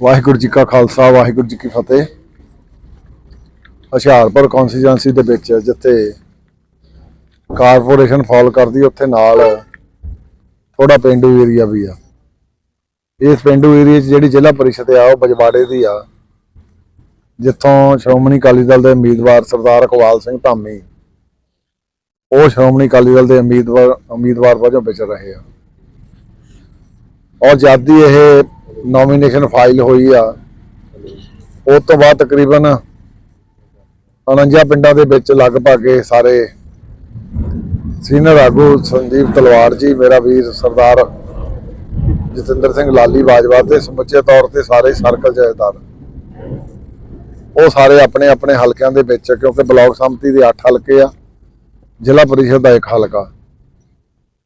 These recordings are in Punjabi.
ਵਾਹਿਗੁਰੂ ਜੀ ਕਾ ਖਾਲਸਾ, ਵਾਹਿਗੁਰੂ ਜੀ ਕੀ ਫਤਿਹ। ਹੁਸ਼ਿਆਰਪੁਰ ਕੌਂਸਟੀਚੁਐਂਸੀ ਦੇ ਵਿੱਚ ਜਿੱਥੇ ਕਾਰਪੋਰੇਸ਼ਨ ਫਾਲ ਕਰਦੀ, ਉੱਥੇ ਨਾਲ ਥੋੜਾ ਪਿੰਡੂ ਏਰੀਆ ਵੀ ਆ। ਇਸ ਪਿੰਡੂ ਏਰੀਆ 'ਚ ਜਿਹੜੀ ਜ਼ਿਲ੍ਹਾ ਪਰਿਸ਼ਦ ਆ, ਉਹ ਬਜਵਾੜੇ ਦੀ ਆ। ਜਿੱਥੋਂ ਸ਼੍ਰੋਮਣੀ ਅਕਾਲੀ ਦਲ ਦੇ ਉਮੀਦਵਾਰ ਸਰਦਾਰ ਇਕਬਾਲ ਸਿੰਘ ਧਾਮੀ, ਉਹ ਸ਼੍ਰੋਮਣੀ ਅਕਾਲੀ ਦਲ ਦੇ ਉਮੀਦਵਾਰ ਉਮੀਦਵਾਰ ਵਜੋਂ ਵਿਚਰ ਰਹੇ ਆ। ਔਰ ਜਦ ਦੀ ਇਹ ਨੋਮੀਨੇਸ਼ਨ ਫਾਈਲ ਹੋਈ ਆ। ਉਸ ਤੋਂ ਬਾਅਦ ਤਕਰੀਬਨ 49 ਪਿੰਡਾਂ ਦੇ ਵਿੱਚ ਲਗਭਗ ਇਹ ਸਾਰੇ ਸੀਨੀਅਰ ਆਗੂ ਸੰਦੀਪ ਤਲਵਾਰ ਜੀ, ਮੇਰਾ ਵੀਰ ਸਰਦਾਰ ਜਤਿੰਦਰ ਸਿੰਘ ਲਾਲੀ ਬਾਜਵਾ ਤੇ ਸਮੁੱਚੇ ਤੌਰ ਤੇ ਸਾਰੇ ਸਰਕਲ ਜਥੇਦਾਰ ਉਹ ਸਾਰੇ ਆਪਣੇ ਆਪਣੇ ਹਲਕਿਆਂ ਦੇ ਵਿੱਚ, ਕਿਉਂਕਿ ਬਲਾਕ ਸੰਮਤੀ ਦੇ 8 ਹਲਕੇ ਆ, ਜ਼ਿਲ੍ਹਾ ਪਰਿਸ਼ਦ ਦਾ ਇੱਕ ਹਲਕਾ।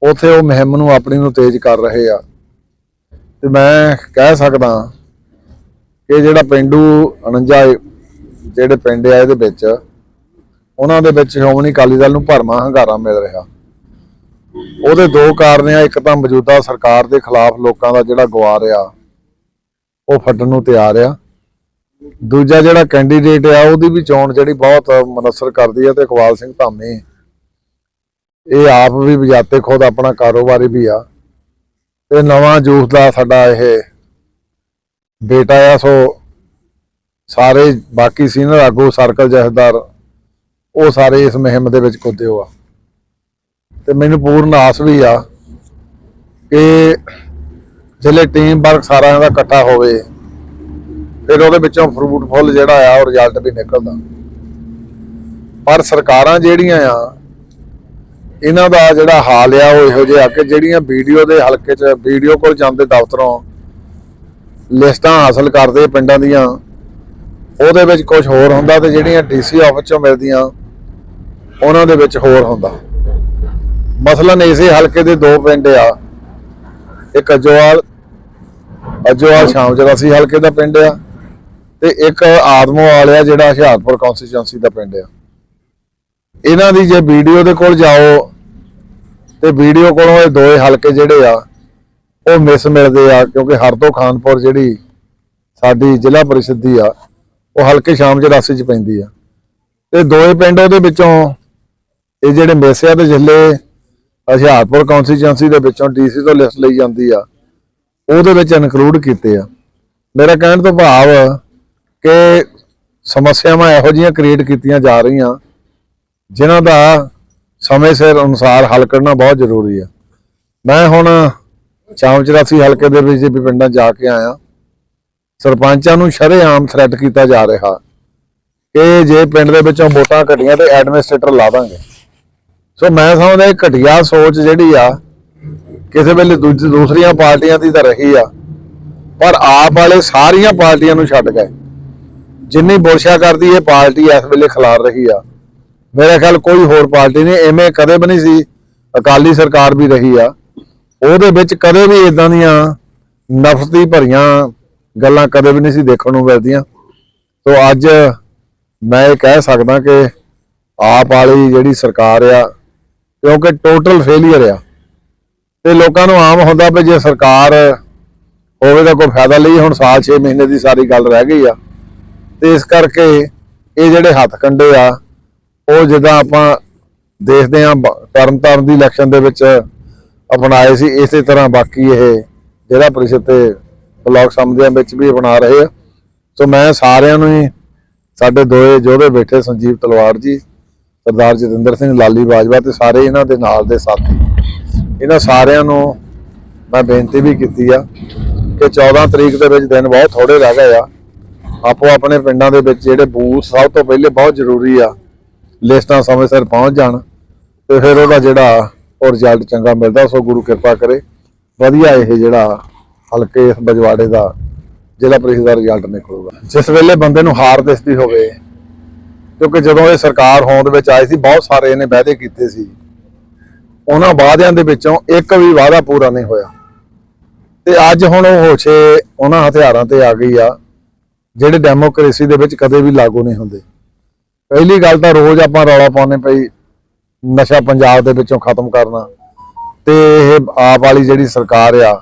ਉਥੇ ਉਹ ਮੁਹਿੰਮ ਨੂੰ ਆਪਣੀ ਨੂੰ ਤੇਜ਼ ਕਰ ਰਹੇ ਆ। ਤੇ ਮੈਂ ਕਹਿ ਸਕਦਾ ਕਿ ਜਿਹੜਾ ਪਿੰਡੂ 49 ਜਿਹੜੇ ਪਿੰਡ ਆ ਇਹਦੇ ਵਿੱਚ, ਉਹਨਾਂ ਦੇ ਵਿੱਚ ਸ਼੍ਰੋਮਣੀ ਅਕਾਲੀ ਦਲ ਨੂੰ ਭਰਮਾ ਹੰਗਾਰਾ ਮਿਲ ਰਿਹਾ। ਉਹਦੇ ਦੋ ਕਾਰਨ ਆ, ਇੱਕ ਤਾਂ ਮੌਜੂਦਾ ਸਰਕਾਰ ਦੇ ਖਿਲਾਫ ਲੋਕਾਂ ਦਾ ਜਿਹੜਾ ਗਵਾਰ ਆ, ਉਹ ਫੱਟਣ ਨੂੰ ਤਿਆਰ ਆ। ਦੂਜਾ ਜਿਹੜਾ ਕੈਂਡੀਡੇਟ ਆ, ਉਹਦੀ ਵੀ ਚੋਣ ਜਿਹੜੀ ਬਹੁਤ ਮਨਸਰ ਕਰਦੀ ਆ ਤੇ ਇਕਬਾਲ ਸਿੰਘ ਧਾਮੀ। ਇਹ ਆਪ ਵੀ ਬਜਾਤੇ ਖੁਦ ਆਪਣਾ ਕਾਰੋਬਾਰੀ ਵੀ ਆ। ਤੇ ਨਵਾਂ ਜੂਥ ਦਾ ਸਾਡਾ ਇਹ ਬੇਟਾ ਆ, ਸੋ ਸਾਰੇ ਬਾਕੀ ਸੀਨੀਅਰ ਆਗੂ ਸਰਕਲ ਜਥੇਦਾਰ, ਉਹ ਸਾਰੇ ਇਸ ਮੁਹਿੰਮ ਦੇ ਵਿੱਚ ਕੁੱਦੇ ਹੋ ਆ ਤੇ ਮੈਨੂੰ ਪੂਰਨ ਆਸ ਵੀ ਆ ਕਿ ਜਿਹੜੇ ਟੀਮ ਵਰਕ ਸਾਰਿਆਂ ਦਾ ਇਕੱਠਾ ਹੋਵੇ, ਫਿਰ ਉਹਦੇ ਵਿੱਚੋਂ ਫਰੂਟਫੁੱਲ ਜਿਹੜਾ ਆ, ਉਹ ਰਿਜ਼ਲਟ ਵੀ ਨਿਕਲਦਾ। ਪਰ ਸਰਕਾਰਾਂ ਜਿਹੜੀਆਂ ਆ ਇਹਨਾਂ ਦਾ ਜਿਹੜਾ ਹਾਲ ਆ ਉਹ ਇਹੋ ਜਿਹਾ ਕਿ ਜਿਹੜੀਆਂ ਵੀਡੀਓ ਦੇ ਹਲਕੇ 'ਚ ਵੀਡੀਓ ਕੋਲ ਜਾਂਦੇ ਦਫ਼ਤਰੋਂ ਲਿਸਟਾਂ ਹਾਸਲ ਕਰਦੇ ਪਿੰਡਾਂ ਦੀਆਂ, ਉਹਦੇ ਵਿੱਚ ਕੁਝ ਹੋਰ ਹੁੰਦਾ ਤੇ ਜਿਹੜੀਆਂ ਡੀਸੀ ਆਫਿਸ 'ਚੋਂ ਮਿਲਦੀਆਂ, ਉਹਨਾਂ ਦੇ ਵਿੱਚ ਹੋਰ ਹੁੰਦਾ। ਮਸਲਨ ਇਸੇ ਹਲਕੇ ਦੇ ਦੋ ਪਿੰਡ ਆ। ਇੱਕ ਅਜੋਵਾਲ ਅਜੋਵਾਲ ਸ਼ਾਮ ਜਰਾਸੀ ਹਲਕੇ ਦਾ ਪਿੰਡ ਆ ਤੇ ਇੱਕ ਆਦਮੋਵਾਲ ਆ ਜਿਹੜਾ ਹੁਸ਼ਿਆਰਪੁਰ ਕੌਂਸਟੀਚੁਐਂਸੀ ਦਾ ਪਿੰਡ ਆ। ਇਹਨਾਂ ਦੀ ਜੇ ਵੀਡੀਓ ਦੇ ਕੋਲ ਜਾਓ ਤੇ ਵੀਡੀਓ ਕੋਲੋਂ ਇਹ ਦੋਏ ਹਲਕੇ ਜਿਹੜੇ ਆ, ਉਹ ਮਿਸ ਮਿਲਦੇ ਆ, ਕਿਉਂਕਿ ਹਰਦੋ ਖਾਨਪੁਰ ਜਿਹੜੀ ਸਾਡੀ ਜ਼ਿਲ੍ਹਾ ਪਰਿਸ਼ਦ ਦੀ ਆ, ਉਹ ਹਲਕੇ ਸ਼ਾਮ ਜਰਾਸੀ ਚ ਪੈਂਦੀ ਆ। ਤੇ ਦੋਏ ਪਿੰਡ ਉਹਦੇ ਵਿੱਚੋਂ ਇਹ ਜਿਹੜੇ ਮਿਸ ਆ ਤੇ ਜਿੱਲੇ ਹੁਸ਼ਿਆਰਪੁਰ ਕੌਂਸਟੀਚੁਐਂਸੀ ਦੇ ਵਿੱਚੋਂ ਡੀਸੀ ਤੋਂ ਲਿਸਟ ਲਈ ਜਾਂਦੀ ਆ, ਉਹਦੇ ਵਿੱਚ ਇਨਕਲੂਡ ਕੀਤੇ ਆ। ਮੇਰਾ ਕਹਿਣ ਤੋਂ ਭਾਵ ਕਿ ਸਮੱਸਿਆਵਾਂ ਇਹੋ ਜਿਹੀਆਂ ਕ੍ਰੀਏਟ ਕੀਤੀਆਂ ਜਾ ਰਹੀਆਂ, ਜਿਨ੍ਹਾਂ ਦਾ ਸਮੇਂ ਸਿਰ ਅਨੁਸਾਰ ਹੱਲ ਕਰਨਾ ਬਹੁਤ ਜ਼ਰੂਰੀ ਆ। ਮੈਂ ਹੁਣ ਚਾਮ 84 ਹਲਕੇ ਦੇ ਵਿੱਚ ਵੀ ਪਿੰਡਾਂ ਜਾ ਕੇ ਆਇਆ। ਸਰਪੰਚਾਂ ਨੂੰ ਸ਼ਰੇਆਮ ਥ੍ਰੈਟ ਕੀਤਾ ਜਾ ਰਿਹਾ ਕਿ ਜੇ ਪਿੰਡ ਦੇ ਵਿੱਚੋਂ ਵੋਟਾਂ ਘਟੀਆਂ ਤੇ ਐਡਮਿਨਿਸਟ੍ਰੇਟਰ ਲਾ ਦਾਂਗੇ। ਸੋ ਮੈਂ ਸਮਝਦਾ ਇਹ ਘਟੀਆ ਸੋਚ ਜਿਹੜੀ ਆ, ਕਿਸੇ ਵੇਲੇ ਦੂਜੀ, ਦੂਸਰੀਆਂ ਪਾਰਟੀਆਂ ਦੀ ਤਾਂ ਰਹੀ ਆ, ਪਰ ਆਪ ਵਾਲੇ ਸਾਰੀਆਂ ਪਾਰਟੀਆਂ ਨੂੰ ਛੱਡ ਗਏ। ਜਿੰਨੀ ਬੋਸ਼ਾ ਕਰਦੀ ਇਹ ਪਾਰਟੀ ਇਸ ਵੇਲੇ ਖਿਲਾਰ ਰਹੀ ਆ। ਮੇਰੇ ਖਿਆਲ ਕੋਈ ਹੋਰ ਪਾਰਟੀ ਨਹੀਂ, ਐਵੇਂ ਕਦੇ ਵੀ ਨਹੀਂ ਸੀ, ਅਕਾਲੀ ਸਰਕਾਰ ਵੀ ਰਹੀ ਆ। ਉਹਦੇ ਵਿੱਚ ਕਦੇ ਵੀ ਇਦਾਂ ਦੀਆਂ ਨਫ਼ਰਤੀ ਭਰੀਆਂ ਗੱਲਾਂ ਕਦੇ ਵੀ ਨਹੀਂ ਸੀ ਦੇਖਣ ਨੂੰ ਮਿਲਦੀਆਂ। ਸੋ ਅੱਜ ਮੈਂ ਇਹ ਕਹਿ ਸਕਦਾ ਕਿ ਆਪ ਵਾਲੀ ਜਿਹੜੀ ਸਰਕਾਰ ਆ, ਕਿਉਂਕਿ ਟੋਟਲ ਫੇਲਿਅਰ ਆ, ਤੇ ਲੋਕਾਂ ਨੂੰ ਆਮ ਹੁੰਦਾ ਵੀ ਜੇ ਸਰਕਾਰ ਹੋਵੇ ਤਾਂ ਕੋਈ ਫਾਇਦਾ ਲਈ, ਹੁਣ ਸਾਲ 6 ਮਹੀਨੇ ਦੀ ਸਾਰੀ ਗੱਲ ਰਹਿ ਗਈ ਆ। ਤੇ ਇਸ ਕਰਕੇ ਇਹ ਜਿਹੜੇ ਹੱਥ ਕੰਡੇ ਆ ਉਹ ਜਿੱਦਾਂ ਆਪਾਂ ਦੇਖਦੇ ਆ ਤਰਨ ਤਾਰਨ ਦੀ ਇਲੈਕਸ਼ਨ ਦੇ ਵਿੱਚ ਅਪਣਾਏ ਸੀ, ਇਸੇ ਤਰ੍ਹਾਂ ਬਾਕੀ ਇਹ ਜਿਹੜਾ ਪ੍ਰੀਸ਼ਦ ਤੇ ਬਲਾਕ ਸਮਝਿਆਂ ਵਿੱਚ ਵੀ ਅਪਣਾ ਰਹੇ ਆ। ਸੋ ਮੈਂ ਸਾਰਿਆਂ ਨੂੰ ਹੀ, ਸਾਡੇ ਦੋਏ ਜੋਧੇ ਬੈਠੇ ਸੰਜੀਵ ਤਲਵਾਰ ਜੀ, ਸਰਦਾਰ ਜਤਿੰਦਰ ਸਿੰਘ ਲਾਲੀ ਬਾਜਵਾ ਤੇ ਸਾਰੇ ਇਹਨਾਂ ਦੇ ਨਾਲ ਦੇ ਸਾਥੀ। ਇਹਨਾਂ ਸਾਰਿਆਂ ਨੂੰ ਮੈਂ ਬੇਨਤੀ ਵੀ ਕੀਤੀ ਆ ਕਿ 14 ਤਰੀਕ ਦੇ ਵਿੱਚ ਦਿਨ ਬਹੁਤ ਥੋੜੇ ਰਹਿ ਗਏ ਆ। ਆਪੋ ਆਪਣੇ ਪਿੰਡਾਂ ਦੇ ਵਿੱਚ ਜਿਹੜੇ ਬੂਥ ਸਭ ਤੋਂ ਪਹਿਲੇ ਬਹੁਤ ਜ਼ਰੂਰੀ ਆ। ਲਿਸਟਾਂ ਸਮੇਂ ਸਿਰ ਪਹੁੰਚ ਜਾਣ ਤੇ ਫਿਰ ਉਹਦਾ ਜਿਹੜਾ ਉਹ ਰਿਜ਼ਲਟ ਚੰਗਾ ਮਿਲਦਾ, ਸੋ ਗੁਰੂ ਕਿਰਪਾ ਕਰੇ। ਵਧੀਆ ਇਹ ਜਿਹੜਾ ਹਲਕੇ ਇਸ ਬਜਵਾੜੇ ਦਾ ਜ਼ਿਲ੍ਹਾ ਪ੍ਰੀਸ਼ਦ ਦਾ ਰਿਜ਼ਲਟ ਨਿਕਲੂਗਾ। ਜਿਸ ਵੇਲੇ ਬੰਦੇ ਨੂੰ ਹਾਰ ਦਿਸਦੀ ਹੋਵੇ, ਕਿਉਂਕਿ ਜਦੋਂ ਇਹ ਸਰਕਾਰ ਹੋਂਦ ਵਿੱਚ ਆਈ ਸੀ, ਬਹੁਤ ਸਾਰੇ ਇਹਨੇ ਵਾਅਦੇ ਕੀਤੇ ਸੀ। ਉਹਨਾਂ ਵਾਅਦਿਆਂ ਦੇ ਵਿੱਚੋਂ ਇੱਕ ਵੀ ਵਾਅਦਾ ਪੂਰਾ ਨਹੀਂ ਹੋਇਆ। ਤੇ ਅੱਜ ਹੁਣ ਉਹ ਹੋਛੇ ਉਹਨਾਂ ਹਥਿਆਰਾਂ ਤੇ ਆ ਗਈ ਆ, ਜਿਹੜੇ ਡੈਮੋਕ੍ਰੇਸੀ ਦੇ ਵਿੱਚ ਕਦੇ ਵੀ ਲਾਗੂ ਨਹੀਂ ਹੁੰਦੇ। ਪਹਿਲੀ ਗੱਲ ਤਾਂ ਰੋਜ਼ ਆਪਾਂ ਰੌਲਾ ਪਾਉਂਦੇ ਪਈ ਨਸ਼ਾ ਪੰਜਾਬ ਦੇ ਵਿੱਚੋਂ ਖਤਮ ਕਰਨਾ। ਤੇ ਇਹ ਆਪ ਵਾਲੀ ਜਿਹੜੀ ਸਰਕਾਰ ਆ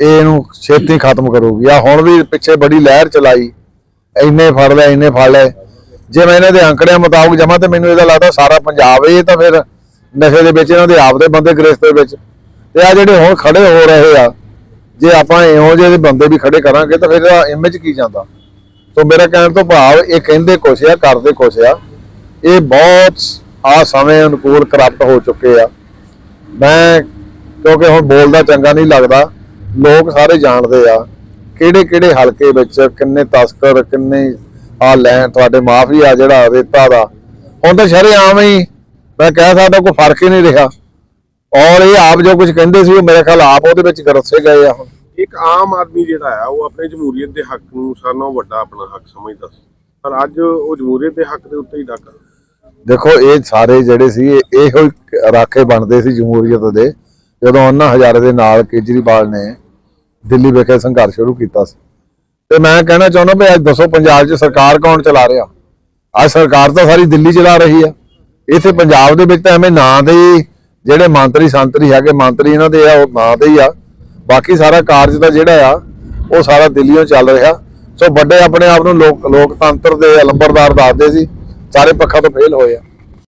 ਇਹ ਇਹਨੂੰ ਛੇਤੀ ਖਤਮ ਕਰੂਗੀ। ਆ ਹੁਣ ਵੀ ਪਿੱਛੇ ਬੜੀ ਲਹਿਰ ਚਲਾਈ। ਇੰਨੇ ਫੜ ਲੈ ਇੰਨੇ ਫੜ ਲੈ ਜੇ ਮੈਂ ਇਹਨਾਂ ਦੇ ਅੰਕੜਿਆਂ ਮੁਤਾਬਕ ਜਮਾ ਤੇ ਮੈਨੂੰ ਇਹਦਾ ਲੱਗਦਾ ਸਾਰਾ ਪੰਜਾਬ ਇਹ ਤਾਂ ਫਿਰ ਨਸ਼ੇ ਦੇ ਵਿੱਚ, ਇਹਨਾਂ ਦੇ ਆਪ ਦੇ ਬੰਦੇ ਗ੍ਰਿਫਤ ਦੇ ਵਿੱਚ। ਤੇ ਆ ਜਿਹੜੇ ਹੁਣ ਖੜੇ ਹੋ ਰਹੇ ਆ, ਜੇ ਆਪਾਂ ਇਹੋ ਜਿਹੇ ਬੰਦੇ ਵੀ ਖੜੇ ਕਰਾਂਗੇ ਤਾਂ ਫਿਰ ਇਹਦਾ ਇਮੇਜ ਕੀ ਜਾਂਦਾ? ਸੋ ਮੇਰਾ ਕਹਿਣ ਤੋਂ ਭਾਵ ਇਹ ਕਹਿੰਦੇ ਕੁਛ ਆ, ਕਰਦੇ ਕੁਛ ਆ। ਇਹ ਬਹੁਤ ਆ ਸਮੇਂ ਅਨੁਕੂਲ ਕਰਪਟ ਹੋ ਚੁੱਕੇ ਆ। ਮੈਂ ਕਿਉਂਕਿ ਹੁਣ ਬੋਲਦਾ ਚੰਗਾ ਨਹੀਂ ਲੱਗਦਾ, ਲੋਕ ਸਾਰੇ ਜਾਣਦੇ ਆ ਕਿਹੜੇ ਕਿਹੜੇ ਹਲਕੇ ਵਿੱਚ ਕਿੰਨੇ ਤਸਕਰ, ਕਿੰਨੇ ਆ ਲੈਣ ਤੁਹਾਡੇ ਮਾਫੀਆ ਜਿਹੜਾ ਰੇਤਾ ਦਾ। ਹੁਣ ਤਾਂ ਸ਼ਰੇਆਮ ਹੀ ਮੈਂ ਕਹਿ ਸਕਦਾ ਕੋਈ ਫ਼ਰਕ ਹੀ ਨਹੀਂ ਰਿਹਾ। ਔਰ ਇਹ ਆਪ ਜੋ ਕੁਝ ਕਹਿੰਦੇ ਸੀ, ਉਹ ਮੇਰੇ ਖਿਆਲ ਆਪ ਉਹਦੇ ਵਿੱਚ ਗਰਸੇ ਗਏ ਆ ਹੁਣ। ਇੱਕ ਆਮ ਆਦਮੀ ਜਿਹੜਾ ਆ, ਉਹ ਆਪਣੇ ਜਮਹੂਰੀਅਤ ਦੇ ਹੱਕ ਨੂੰ ਸਾਰਿਆਂ ਨਾਲੋਂ ਵੱਡਾ ਆਪਣਾ ਹੱਕ ਸਮਝਦਾ ਸੀ। ਪਰ ਅੱਜ ਉਹ ਜਮਹੂਰੀਅਤ ਦੇ ਹੱਕ ਦੇ ਉੱਤੇ ਹੀ ਡਾਕਾ। ਦੇਖੋ, ਇਹ ਸਾਰੇ ਜਿਹੜੇ ਸੀ, ਇਹੋ ਰਾਖੇ ਬਣਦੇ ਸੀ ਜਮਹੂਰੀਅਤ ਦੇ, ਜਦੋਂ ਉਹਨਾਂ ਹਜ਼ਾਰੇ ਦੇ ਨਾਲ ਕੇਜਰੀਵਾਲ ਨੇ ਦਿੱਲੀ ਵਿਖੇ ਸੰਘਰਸ਼ ਸ਼ੁਰੂ ਕੀਤਾ ਸੀ। ਤੇ ਮੈਂ ਕਹਿਣਾ ਚਾਹੁੰਦਾ ਵੀ ਅੱਜ ਦੱਸੋ, ਪੰਜਾਬ 'ਚ ਸਰਕਾਰ ਕੌਣ ਚਲਾ ਰਿਹਾ? ਅੱਜ ਸਰਕਾਰ ਤਾਂ ਸਾਰੀ ਦਿੱਲੀ ਚਲਾ ਰਹੀ ਆ। ਇੱਥੇ ਪੰਜਾਬ ਦੇ ਵਿੱਚ ਤਾਂ ਐਵੇਂ ਨਾਂ ਦੇ ਜਿਹੜੇ ਮੰਤਰੀ ਸੰਤਰੀ ਹੈਗੇ, ਮੰਤਰੀ ਇਹਨਾਂ ਦੇ ਆ, ਉਹ ਨਾਂ ਦੇ ਹੀ ਆ। ਬਾਕੀ ਸਾਰਾ ਕਾਰਜ ਦਾ ਜਿਹੜਾ ਆ, ਉਹ ਸਾਰਾ ਦਿੱਲੀੋਂ ਚੱਲ ਰਿਹਾ। ਸੋ ਵੱਡੇ ਆਪਣੇ ਆਪ ਨੂੰ ਲੋਕ ਲੋਕਤੰਤਰ ਦੇ ਅਲੰਬਰਦਾਰ ਦੱਸਦੇ ਸੀ, ਸਾਰੇ ਪੱਖਾਂ ਤੋਂ ਫੇਲ ਹੋਏ ਆ।